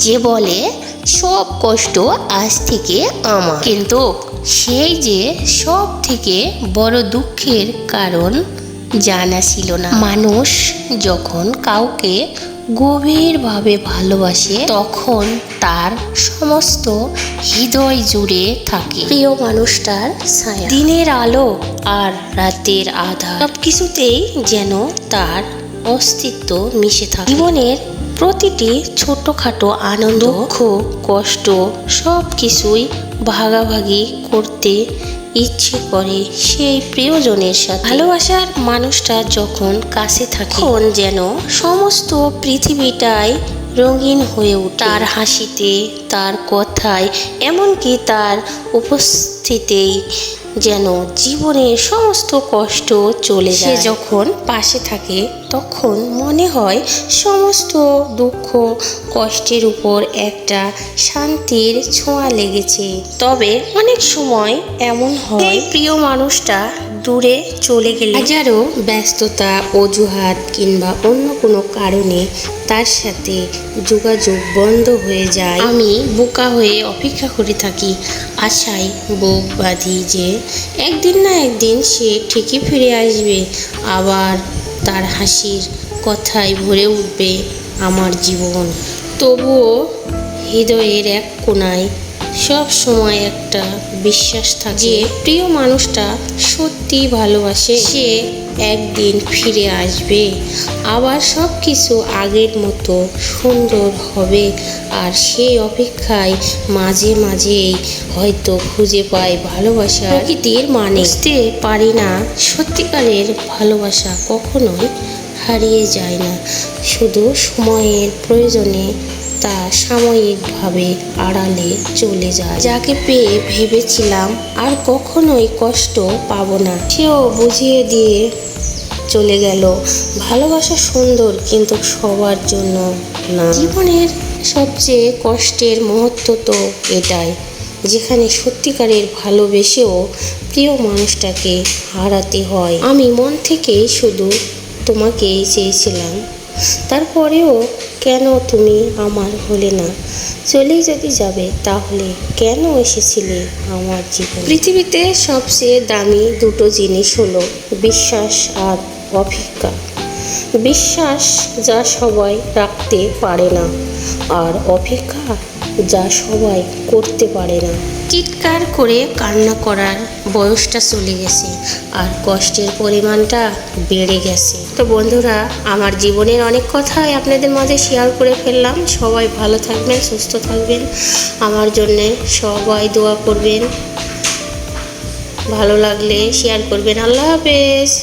যে বলে, সব কষ্ট আজ থেকে আমার। কিন্তু সেই যে সব থেকে বড় দুঃখের কারণ জানা ছিল না। মানুষ যখন কাউকে গভীরভাবে ভালোবাসে, তখন তার সমস্ত হৃদয় জুড়ে থাকে। প্রিয় মানুষটার ছায়া। দিনের আলো আর রাতের আধা সব কিছুতেই যেন তার অস্তিত্ব মিশে থাকে। জীবনের প্রতিটি ছোটখাটো আনন্দ দুঃখ কষ্ট সব কিছুই ভাগাভাগি করতে ইচ্ছে করে সেই প্রিয়জনের সাথে। ভালোবাসার মানুষটা যখন কাছে থাকে তখন যেন সমস্ত পৃথিবীটাই রঙিন হয়ে ওঠে। তার হাসিতে তার কথায় এমনকি তার উপস্থিতেই যেন জীবনের সমস্ত কষ্ট চলে যায়। সে যখন পাশে থাকে তখন মনে হয় সমস্ত দুঃখ কষ্টের উপর একটা শান্তির ছোঁয়া লেগেছে। তবে অনেক সময় এমন হয় প্রিয় মানুষটা দূরে চলে গেলে। হাজারো ব্যস্ততা, অজুহাত কিংবা অন্য কোনো কারণে তার সাথে যোগাযোগ বন্ধ হয়ে যায়। আমি বোকা হয়ে অপেক্ষা করে থাকি, আশায় বুক বাঁধি যে একদিন না একদিন সে ঠিকই ফিরে আসবে। আবার তার হাসির কথায় ভরে উঠবে আমার জীবন। তবুও হৃদয়ের এক কোনায় সব সময় একটা বিশ্বাস থাকে যে প্রিয় মানুষটা সত্যি ভালোবাসে, সে একদিন ফিরে আসবে। আবার সব কিছু আগের মতো সুন্দর হবে আর সেই অপেক্ষায় মাঝে মাঝেই হয়তো খুঁজে পাই ভালোবাসা। প্রকৃতির মানে বুঝতে পারি না সত্যিকারের ভালোবাসা কখনোই হারিয়ে যায় না। শুধু সময়ের প্রয়োজনে তা সাময়িকভাবে আড়ালে চলে যায়। যাকে পেয়ে ভেবেছিলাম আর কখনোই কষ্ট পাবো না, সেও বুঝিয়ে দিয়ে চলে গেল। ভালোবাসা সুন্দর কিন্তু সবার জন্য না। জীবনের সবচেয়ে কষ্টের মুহূর্ত তো এটাই, যেখানে সত্যিকারের ভালোবেসেও প্রিয় মানুষটাকে হারাতে হয়। আমি মন থেকেই শুধু তোমাকেই চেয়েছিলাম। তারপরেও কেন তুমি আমার হলে না? চলেই যদি যাবে, তাহলে কেন এসেছিলে আমার জীবন? পৃথিবীতে সবচেয়ে দামি দুটো জিনিস হলো বিশ্বাস আর অপেক্ষা। বিশ্বাস যা সবাই রাখতে পারে না, আর অপেক্ষা যা সবাই করতে পারে না। চিৎকার করে কান্না করার বয়সটা চলে গেছে আর কষ্টের পরিমাণটা বেড়ে গেছে। তো বন্ধুরা, আমার জীবনের অনেক কথাই আপনাদের মাঝে শেয়ার করে ফেললাম। সবাই ভালো থাকবেন, সুস্থ থাকবেন। আমার জন্যে সবাই দোয়া করবেন। ভালো লাগলে শেয়ার করবেন। আল্লাহ হাফেজ।